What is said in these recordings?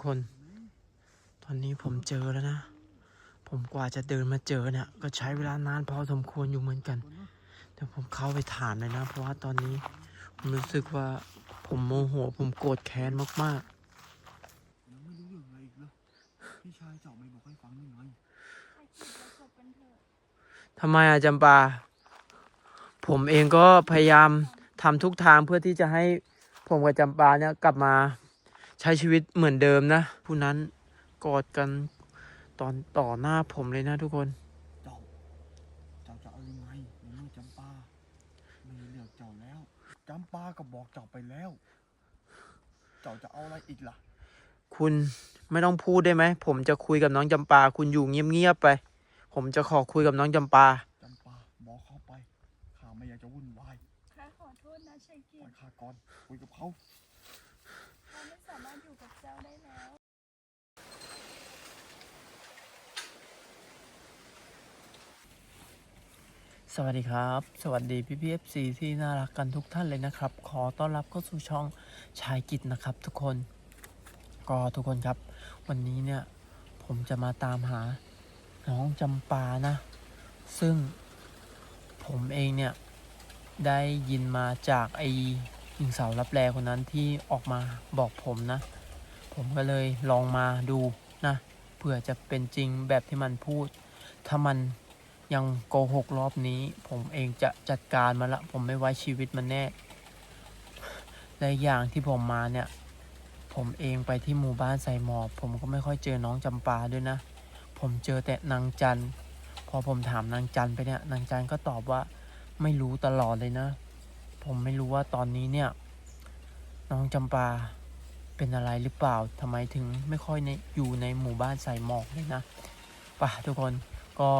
กคน ตอนนี้ผมเจอแล้วนะ ผมกว่าจะเดินมาเจอเนี่ย ก็ใช้เวลานานพอสมควรอยู่เหมือนกัน เดี๋ยวผมเข้าไปถามเลยนะ เพราะว่าตอนนี้ผมรู้สึกว่าผมโมโห ผมโกรธแค้นมากยังไม่รู้เรื่องอะไรอีกเหรอพี่ชายเจ้าไม่บอกให้ฟังยังไงให้คิดแล้วจบกันเถอะๆทำไมอะจำปา ผมเองก็พยายามทำทุกทางเพื่อที่จะให้ผมกับจำปาเนี่ยกลับมา ใช้ชีวิตเหมือนเดิมนะ ผู้นั้นกอดกันตอนต่อหน้าผมเลยนะทุกคน เจ้า เจ้าจะเอายังไงในเมื่อจำปาไม่ได้เลือกเจ้าแล้ว จำปาก็บอกเจ้าไปแล้ว เจ้าจะเอาอะไรอีกล่ะ คุณไม่ต้องพูดได้ไหม ผมจะคุยกับน้องจำปา คุณอยู่เงียบๆไป ผมจะขอคุยกับน้องจำปา จำปาบอกเขาไป ข้าไม่อยากจะวุ่นวายข้าขอโทษนะชัยกิปล่อจยข้าก่อนคุยกับเขาข้าไม่ สามารถอยู่กับเจ้าได้แล้ว สวัสดีครับ สวัสดีพี่พีเอฟซีที่น่ารักกันทุกท่านเลยนะครับ ขอต้อนรับเข้าสู่ช่องชายกิจนะครับ ทุกคน ก็ทุกคนครับ วันนี้เนี่ยผมจะมาตามหาน้องจำปานะ ซึ่งผมเองเนี่ยได้ยินมาจากไอ หญิงสาวรับแลคนนั้นที่ออกมาบอกผมนะ ผมก็เลยลองมาดูนะเผื่อจะเป็นจริงแบบที่มันพูด ถ้ามันยังโกหกรอบนี้ ผมเองจะจัดการมันละ ผมไม่ไว้ชีวิตมันแน่และอีกอย่างที่ผมมาเนี่ย ผมเองไปที่หมู่บ้านใส่หมอบผมก็ไม่ค่อยเจอน้องจำปาด้วยนะ ผมเจอแต่นางจันพอผมถามนางจันไปเนี่ย นางจันก็ตอบว่าไม่รู้ตลอดเลยนะ ผมไม่รู้ว่าตอนนี้เนี่ย น้องจำปาเป็นอะไรหรือเปล่าทำไมถึงไม่ค่อยในอยู่ในหมู่บ้านใส่หมอกเลยนะป่ะทุกคนก็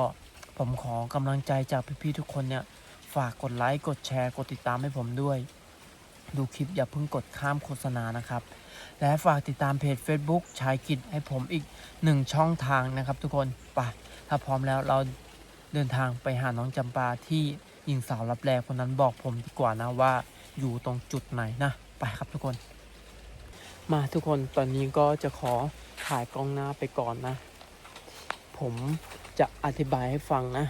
ผมขอกำลังใจจากพี่ๆทุกคนเนี่ย ฝากกดไลค์กดแชร์กดติดตามให้ผมด้วย ดูคลิปอย่าเพิ่งกดข้ามโฆษณานะครับ และฝากติดตามเพจ Facebook ชายกิจให้ผมอีกหนึ่งช่องทางนะครับ ทุกคนไปถ้าพร้อมแล้วเราเดินทางไปหาน้องจำปาที่ ญิงสาวรับแลคนนั้นบอกผมดีกว่านะว่าอยู่ตรงจุดไหนนะ ไปครับทุกคน มาทุกคนตอนนี้ก็จะขอถ่ายกล้องหน้าไปก่อนนะ ผมจะอธิบายให้ฟังนะ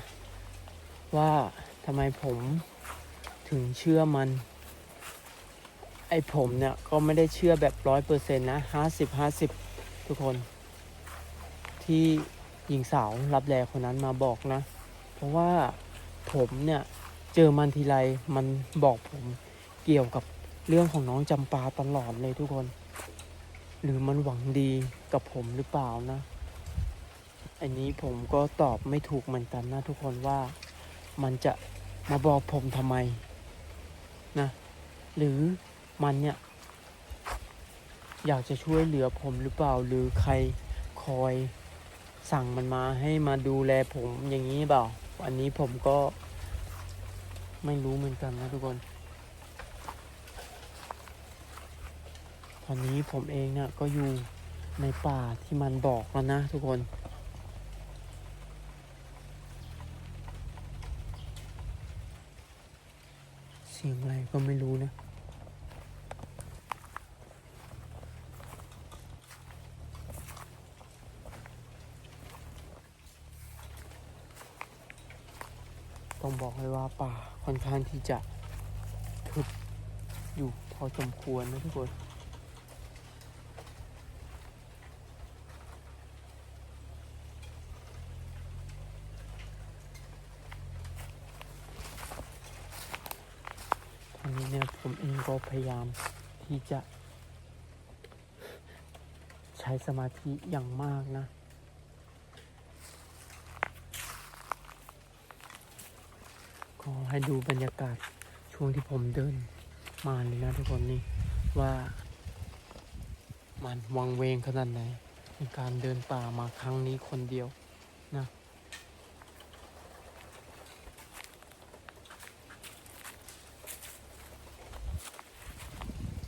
ว่าทำไมผมถึงเชื่อมัน ไอผมเนี่ย ก็ไม่ได้เชื่อแบบร้อยเปอร์เซ็นต์นะห้าสิบห้าสิบทุกคน ที่หญิงสาวรับแลคนนั้นมาบอกนะ เพราะว่าผมเนี่ย เจอมันทีไรมันบอกผมเกี่ยวกับเรื่องของน้องจำปาตลอดเลยทุกคน หรือมันหวังดีกับผมหรือเปล่านะ อันนี้ผมก็ตอบไม่ถูกเหมือนกันนะทุกคนว่ามันจะมาบอกผมทำไมนะ หรือมันเนี่ย อยากจะช่วยเหลือผมหรือเปล่า หรือใครคอยสั่งมันมาให้มาดูแลผมอย่างนี้เปล่า อันนี้ผมก็ ไม่รู้เหมือนกันนะทุกคน ตอนนี้ผมเองเนี่ยก็อยู่ในป่าที่มันบอกแล้วนะทุกคนเสียงอะไรก็ไม่รู้นะ ต้องบอกเลยว่าป่าค่อนข้างที่จะทึบอยู่พอสมควรนะทุกคนตอนนี้เนี่ยผมเองก็พยายามที่จะ ใช้สมาธิอย่างมากนะ ก็ ให้ดูบรรยากาศช่วงที่ผมเดินมาเลยนะทุกคนนี่ว่ามันวังเวงขนาดไหนในการเดินป่ามาครั้งนี้คนเดียวนะ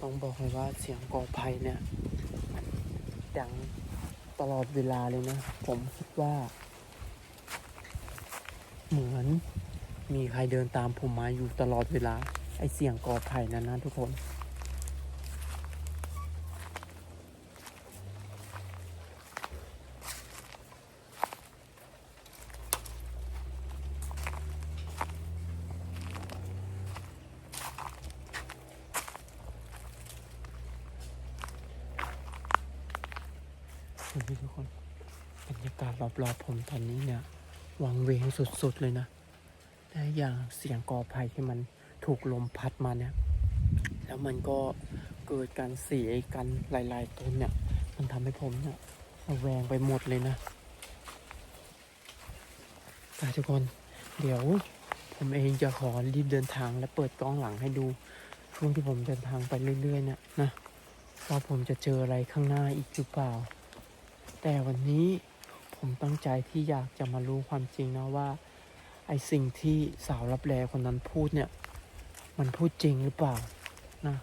ต้องบอกเลยว่าเสียงกอไผ่เนี่ยมันดังตลอดเวลาเลยนะ ผมคิดว่า เหมือน มีใครเดินตามผมมาอยู่ตลอดเวลา ไอเสียงกอไผ่นั้นนะทุกคน ทุกคนบรรยากาศรอบๆผมตอนนี้เนี่ย วังเวงสุดๆเลยนะ และอย่างเสียงกอไผ่ที่มันถูกลมพัดมาเนี่ย แล้วมันก็เกิดการเสียกันหลายๆต้นเนี่ย มันทำให้ผมเนี่ยระแวงไปหมดเลยนะไปทุกคน เดี๋ยวผมเองจะขอรีบเดินทางและเปิดกล้องหลังให้ดูช่วงที่ผมเดินทางไปเรื่อยๆเนี่ยนะว่าผมจะเจออะไรข้างหน้าอีกหรือเปล่า แต่วันนี้ผมตั้งใจที่อยากจะมารู้ความจริงนะว่า อสิ่งที่สาวรับแลคนนั้นพูดเนี่ย มันพูดจริงหรือเปล่านะ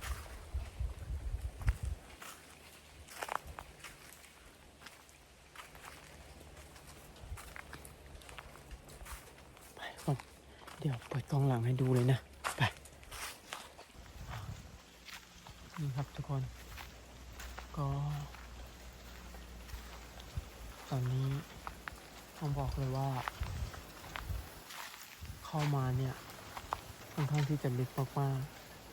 ไปก่อนเดี๋ยวเปิดกล้องหลังให้ดูเลยนะ ไป นี่ครับทุกคน ก็ ตอนนี้ ต้องบอกเลยว่า เข้ามาเนี่ยค่อนข้างที่จะลึกมาก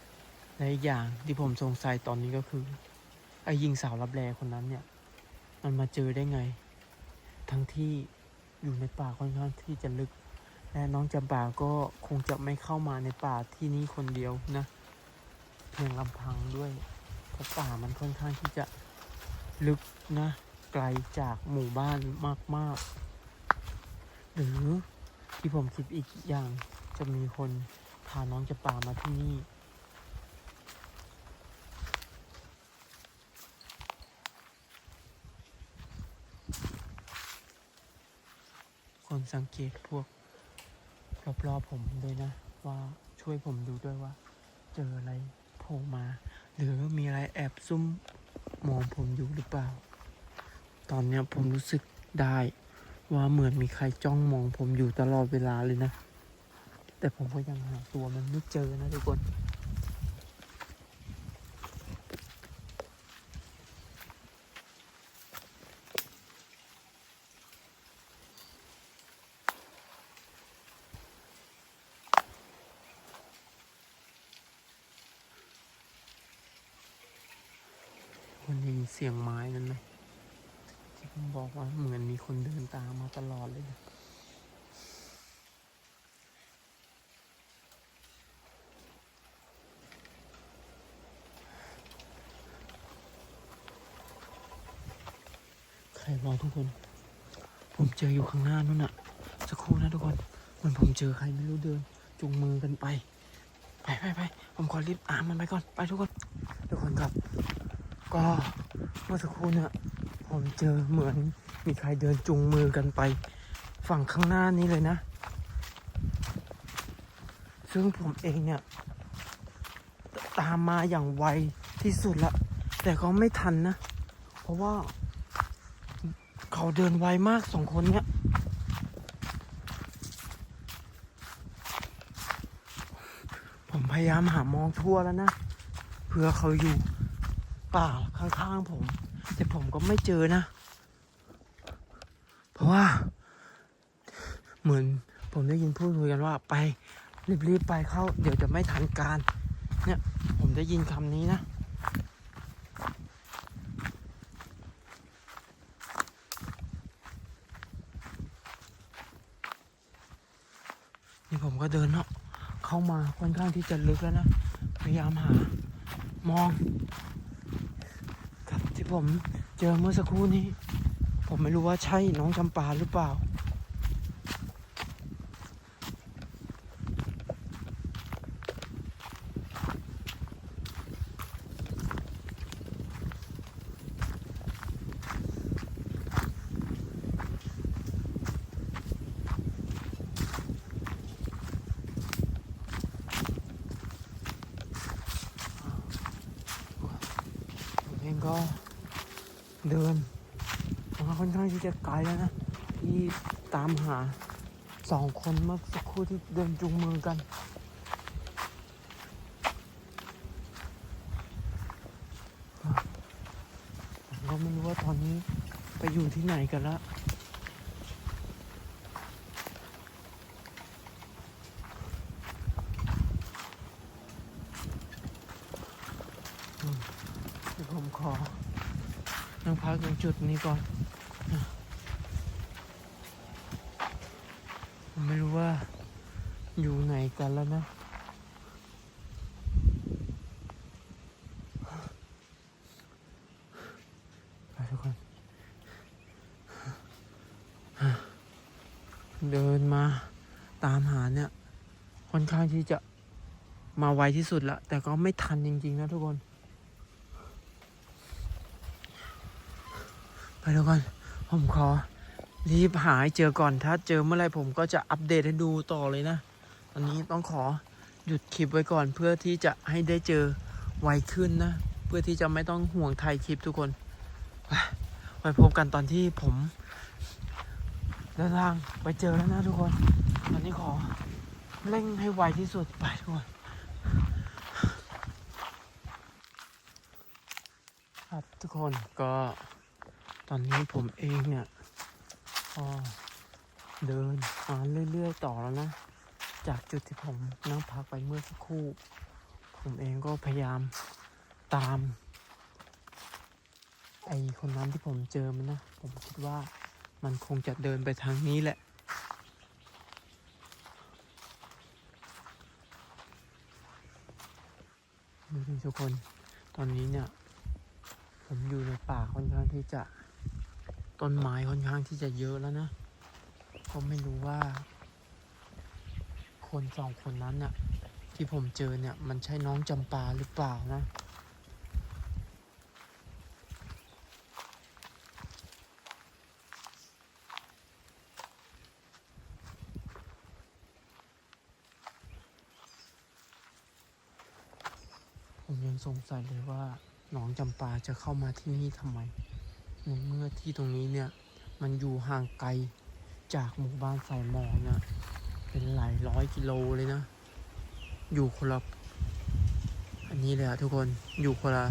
ๆและอีกอย่างที่ผมสงสัยตอนนี้ก็คือ ไอ้ยิงสาวรับแลคนนั้นเนี่ย มันมาเจอได้ไง ทั้งที่อยู่ในป่าค่อนข้างที่จะลึก และน้องจำป่าก็คงจะไม่เข้ามาในป่าที่นี้คนเดียวนะ เพียงลำพังด้วยเพราะป่ามันค่อนข้างที่จะลึกนะ ไกลจากหมู่บ้านมาก ๆ หรือ ที่ผมคิดอีกอย่างจะมีคนพาน้องจำปามาที่นี่ คนสังเกตพวกรอบๆผมด้วยนะ ว่าช่วยผมดูด้วยว่า เจออะไรโผล่มา หรือมีอะไรแอบซุ่มมองผมอยู่หรือเปล่า ตอนเนี้ยผมรู้สึกได้ ว่าเหมือนมีใครจ้องมองผมอยู่ตลอดเวลาเลยนะ แต่ผมก็ยังหาตัวมันไม่เจอนะทุกคนคนได้ยินเสียงไม้นั้นไหมที่ผม บอกว่าเหมือนมีคนเดินตามมาตลอดเลยนะใครวะทุกคน ผมเจออยู่ข้างหน้านู่นน่ะสักครู่นะทุกคนมันผมเจอใครไม่รู้เดิน จุงมือกันไป ไปไปไปผมขอรีบตามมันไปก่อน ไปทุกคน ทุกคนครับ ก็เมื่อสักครู่เนี่ย ผมเจอเหมือนมีใครเดินจุงมือกันไป ฝั่งข้างหน้านี้เลยนะ ซึ่งผมเองเนี่ย ตามมาอย่างไวที่สุดละ แต่ก็ไม่ทันนะ เพราะว่า เขาเดินไวมากสองคนเนี่ยผมพยายามหามองทั่วแล้วนะเพื่อเขาอยู่ป่าข้างๆผม แต่ผมก็ไม่เจอนะ เพราะว่า เหมือนผมได้ยินพูดคุยกันว่าไปรีบๆไปเข้า เดี๋ยวจะไม่ทันการ เนี่ยผมได้ยินคำนี้นะนี่ผมก็เดินเนาะเข้ามาค่อนข้างที่จะลึกแล้วนะ พยายามหามอง ที่ผมเจอเมื่อสักครู่นี้ ผมไม่รู้ว่าใช่น้องจำปาหรือเปล่า ก็ เดินมาค่อนข้างที่จะไกลแล้วนะที่ตามหาสองคนเมื่อสักครู่ที่เดินจูงมือกันผมก็ไม่รู้ว่าตอนนี้ไปอยู่ที่ไหนกันละ จุดนี้ก่อน ไม่รู้ว่าอยู่ไหนกันแล้วนะทุกคน เดินมาตามหาเนี่ยค่อนข้างที่จะมาไวที่สุดละแต่ก็ไม่ทันจริง ๆ นะทุกคน ทุกคนผมขอรีบหาให้เจอก่อนถ้าเจอเมื่อไรผมก็จะอัปเดตให้ดูต่อเลยนะตอนนี้ต้องขอหยุดคลิปไว้ก่อนเพื่อที่จะให้ได้เจอไวขึ้นนะ เพื่อที่จะไม่ต้องห่วงถ่ายคลิปทุกคนไปไปพบกันตอนที่ผมเดินทางไปเจอแล้วนะทุกคน ตอนนี้ขอเร่งให้ไวที่สุดไปทุกคนครับทุกคนก็ ตอนนี้ผมเองเนี่ยเดินมาเรื่อย ๆ ต่อแล้วนะ จากจุดที่ผมนั่งพักไปเมื่อสักครู่ ผมเองก็พยายามตาม ไอคนนั้นที่ผมเจอมันนะ ผมคิดว่ามันคงจะเดินไปทางนี้แหละดูดิทุกคน ตอนนี้เนี่ย ผมอยู่ในป่าค่อนข้างที่จะ ต้นไม้ค่อนข้างที่จะเยอะแล้วนะก็ไม่รู้ว่า คนสองคนนั้นน่ะ ที่ผมเจอเนี่ย มันใช่น้องจำปาหรือเปล่านะผมยังสงสัยเลยว่าน้องจำปาจะเข้ามาที่นี่ทำไม ในเมื่อที่ตรงนี้เนี่ย มันอยู่ห่างไกลจากหมู่บ้านสายหมอกเนี่ยเป็นหลายร้อยกิโลเลยนะ อยู่คนละอันนี้เลยอะทุกคนอยู่คนละ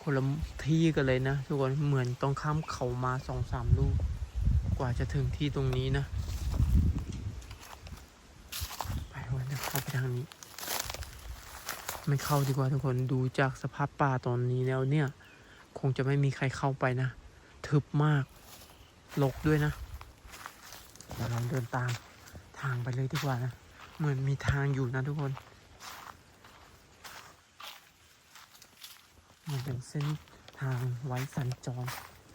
คนละที่กันเลยนะ ทุกคนเหมือนต้องข้ามเขามาสองสามลูก กว่าจะถึงที่ตรงนี้นะ ไปวันจะเข้าไปทางนี้ ไม่เข้าดีกว่าทุกคนดูจากสภาพป่าตอนนี้แล้วเนี่ย คงจะไม่มีใครเข้าไปนะ ทึบมากลกด้วยนะเดี๋ยวเราเดินตามทางไปเลยดีกว่านะ เหมือนมีทางอยู่นะทุกคนมันเป็นเส้นทางไว้สัญจร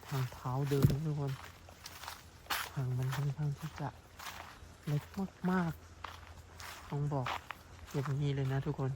ทางเท้าเดินนะทุกคน ทางมันค่อนข้างที่จะเล็กมากๆ ต้องบอกอย่างนี้เลยนะทุกคน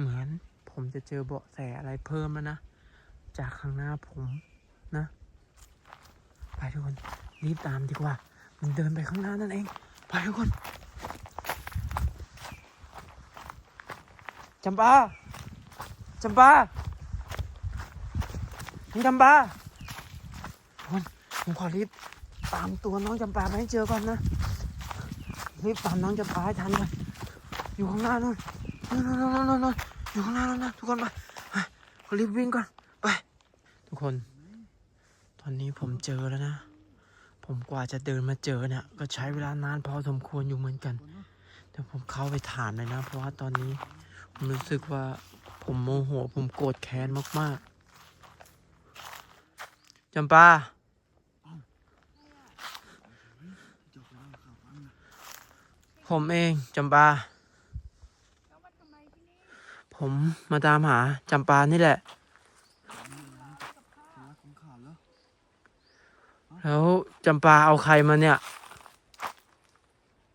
เหมือนผมจะเจอเบาะแสอะไรเพิ่มแล้วนะ จากข้างหน้าผมนะ ไปทุกคนรีบตามดีกว่า มันเดินไปข้างหน้านั่นเอง ไปทุกคนจำปาจำปาน้องจำปาทุกคนผมขอรีบตามตัวน้องจำปาไปให้เจอก่อนนะรีบตามน้องจำปาให้ทันก่อนอยู่ข้างหน้านู่นนู่นนู่นนู่นนู่นนู่น อยู่ข้างหน้านู่นนะทุกคนไปไปขอรีบวิ่งก่อนไปทุกคน ตอนนี้ผมเจอแล้วนะ ผมกว่าจะเดินมาเจอเนี่ย ก็ใช้เวลานานพอสมควรอยู่เหมือนกันเดี๋ยวผมเข้าไปถามเลยนะ เพราะว่าตอนนี้ผมรู้สึกว่าผมโมโห ผมโกรธแค้นมากๆจำปาผมเองจำปา แล้วมาทำไมที่นี่ ผมมาตามหาจำปานี่แหละ แล้วจำปาเอาใครมาเนี่ย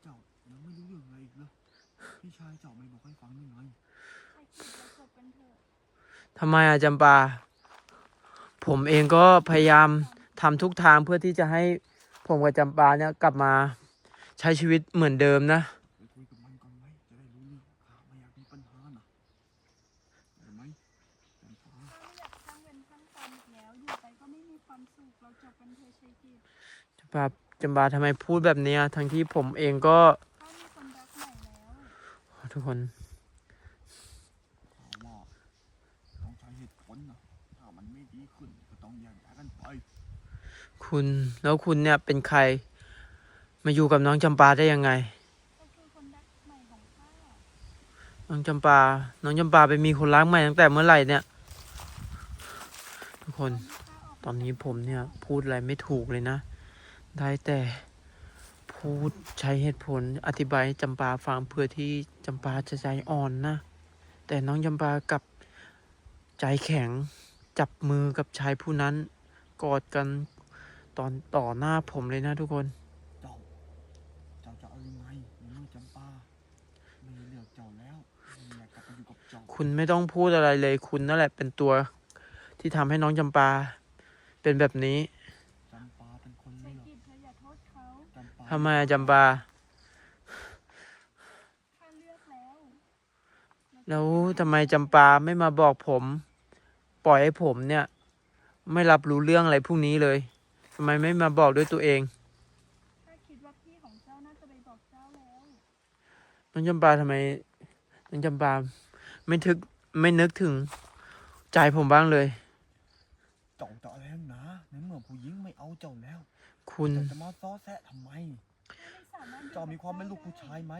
เจ้ายังไม่รู้เรื่องอะไรอีกเหรอพี่ชายเจ้าไม่บอกให้ฟังยังไงทำไมอะจำปา ผมเองก็พยายามทำทุกทางเพื่อที่จะให้ผมกับจำปาเนี่ยกลับมาใช้ชีวิตเหมือนเดิมนะ สุขเราจบกันเถอะชัยกิจจำปาจำปาทำไมพูดแบบเนี้ยทั้งที่ผมเองก็ข้ามีคนรักใหม่แล้วทุกคนถามว่าต้องใช้เหตุผลนะถ้ามันไม่ดีขึ้นก็ต้องแยกย้ายกันไปคุณแล้วคุณเนี่ยเป็นใคร มาอยู่กับน้องจำปาได้ยังไง ก็คือคนรักใหม่ของข้าน้องจำปา น้องจำปาไปมีคนรักใหม่ตั้งแต่เมื่อไหร่เนี่ย ทุกคนตอนที่ข้าออก ตอนนี้ผมเนี่ยพูดอะไรไม่ถูกเลยนะ ได้แต่พูดใช้เหตุผลอธิบายให้จำปาฟังเพื่อที่จำปาจะใจอ่อนนะ แต่น้องจำปากลับใจแข็งจับมือกับชายผู้นั้น กอดกันตอนต่อหน้าผมเลยนะทุกคน เจ้า เจ้าจะเอายังไงในเมื่อจำปาไม่เลือกเจ้าแล้วไม่อยากกลับไปอยู่กับเจ้า คุณไม่ต้องพูดอะไรเลยคุณนั่นแหละเป็นตัวที่ทำให้น้องจำปา เป็นแบบนี้จำปาเป็นคนชัยเลือกกิจเธออย่าโทษเขาจำปาทำไมอะจำปาข้าเลือกแล้วแล้วทำไมจำปาไม่มาบอกผม ปล่อยให้ผมเนี่ย ไม่รับรู้เรื่องอะไรพวกนี้เลยทำไมไม่มาบอกด้วยตัวเอง ข้าคิดว่าพี่ของเจ้าน่าจะไปบอกเจ้าแล้วน้องจำปาทำไมน้องจำปาไม่ทึกไม่นึกถึงใจผมบ้างเลยเจ้าจะอะไร ผู้หญิงไม่เอาเจ้าแล้วคุณเจ้าจะมาซ้อแซะทำไมข้าไม่สามารถอยู่เจ้ามีกับความเป็นลูกผู้ชายไหม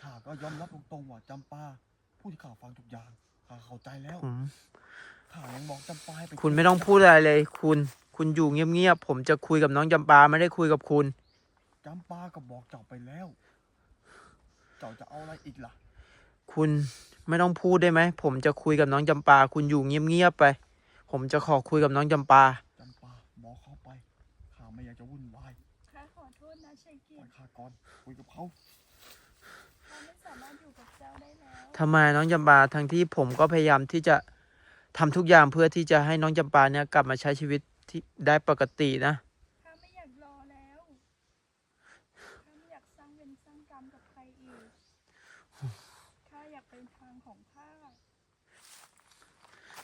ข้าก็ยอมรับตรงๆว่าจำปาพูดที่ข้าฟังทุกอย่างข้าเข้าใจแล้วผมข้ายังบอกจำปาให้ไปคุณไม่ต้องพูดอะไรเลย คุณ คุณอยู่เงียบๆผมจะคุยกับน้องจำปาไม่ได้คุยกับคุณจำปาก็บอกเจ้าไปแล้ว เจ้าจะเอาอะไรอีกล่ะ คุณไม่ต้องพูดได้ไหม ผมจะคุยกับน้องจำปา คุณอยู่เงียบๆไป ผมจะขอคุยกับน้องจำปาจำปาบอกเขาไป ข้าไม่อ ยากจะวุ่นวายข้าขอโทษนะชัยกิปล่อจยข้าก่อนคุยกับเขาข้าไม่สามารถอยู่กับเจ้าได้แล้วทำไมน้องจำปาทั้งที่ผมก็พยายามที่จะทำทุกอย่างเพื่อที่จะให้น้องจำปาเนี่ยกลับมาใช้ชีวิตที่ได้ปกตินะ ข้าไม่อยากรอแล้วข้าไม่อยากสร้างเวรสร้างกรรมกับใครอีกข้าอยากเป็นทางของข้า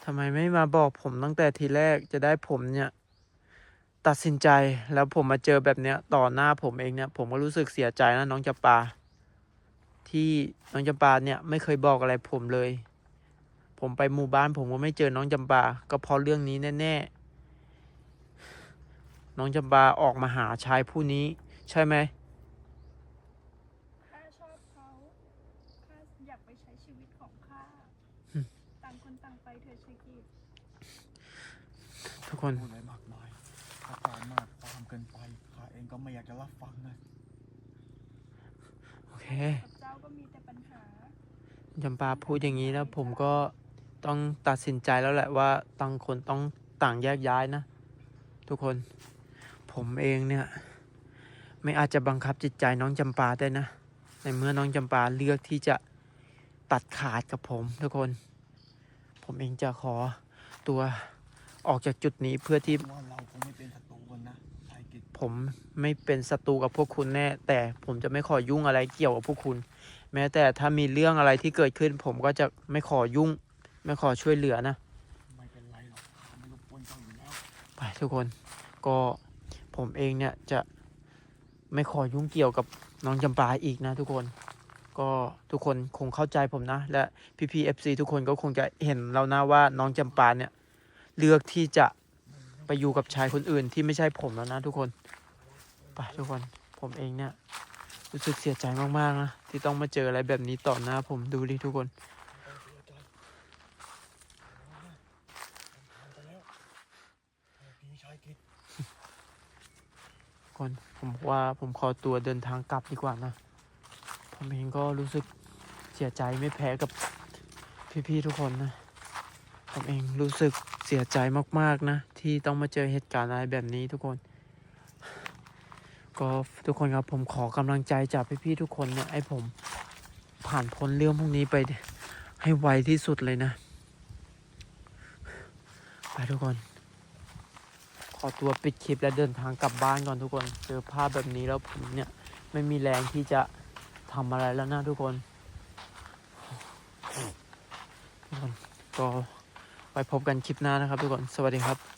ทำไมไม่มาบอกผมตั้งแต่ทีแรกจะได้ผมเนี่ย ตัดสินใจแล้วผมมาเจอแบบเนี้ยต่อหน้าผมเองเนี่ยผมก็รู้สึกเสียใจนะน้องจำปา ที่น้องจำปาเนี่ยไม่เคยบอกอะไรผมเลย ผมไปหมู่บ้านผมก็ไม่เจอน้องจำปา ก็เพราะเรื่องนี้แน่ๆน้องจำปาออกมาหาชายผู้นี้ ใช่ไหมข้าชอบเขาข้าอยากไปใช้ชีวิตของข้าอืมต่างคนต่างไปเถอะชัยกิจทุกคน พูดอะไรม จะรับฟังนะโอเคกับเจ้าก็มีแต่ปัญหา จำปาพูดอย่างนี้แล้วผมก็ต้องตัดสินใจแล้วแหละว่าต่างคนต้องต่างแยกย้ายนะ ทุกคน ผมเองเนี่ย ไม่อาจจะบังคับจิตใจน้องจำปาได้นะ ในเมื่อน้องจำปาเลือกที่จะตัดขาดกับผมทุกคน ผมเองจะขอตัวออกจากจุดนี้เพื่อที่ว่าเราคงไม่เป็นศัตรูกันนะชายกิจ ผมไม่เป็นศัตรูกับพวกคุณแน่ แต่ผมจะไม่ขอยุ่งอะไรเกี่ยวกับพวกคุณ แม้แต่ถ้ามีเรื่องอะไรที่เกิดขึ้น ผมก็จะไม่ขอยุ่ง ไม่ขอช่วยเหลือนะ ไม่เป็นไรหรอกไม่รบกวนเจ้าอยู่แล้วไปทุกคนก็ผมเองเนี่ยจะไม่ขอยุ่งเกี่ยวกับน้องจำปาอีกนะทุกคน ก็ทุกคนคงเข้าใจผมนะ และพี่พีเอฟซีทุกคนก็คงจะเห็นแล้วนะว่าน้องจำปาเนี่ยเลือกที่จะ ไปอยู่กับชายคนอื่นที่ไม่ใช่ผมแล้วนะทุกคนไปทุกคนผมเองเนี่ย รู้สึกเสียใจมากๆนะที่ต้องมาเจออะไรแบบนี้ต่อหน้าผมดูดิทุกคนผ่านไปแล้วโอ้พี่ชายกิจก่อนผมว่าผมขอตัวเดินทางกลับดีกว่านะ ผมเองก็รู้สึกเสียใจไม่แพ้กับพี่ๆทุกคนนะ ผมเองรู้สึกเสียใจมากๆนะ ที่ต้องมาเจอเหตุการณ์อะไรแบบนี้ทุกคน ก็ทุกคนครับผมขอกำลังใจจากพี่ๆทุกคนเนี่ยให้ผมผ่านพ้นเรื่องพวกนี้ไปให้ไวที่สุดเลยนะไปทุกคน ขอตัวปิดคลิปและเดินทางกลับบ้านก่อนทุกคนเจอภาพแบบนี้แล้วผมเนี่ยไม่มีแรงที่จะทำอะไรแล้วนะทุกคนทุกคนก็ พบกันคลิปหน้านะครับทุกคน สวัสดีครับ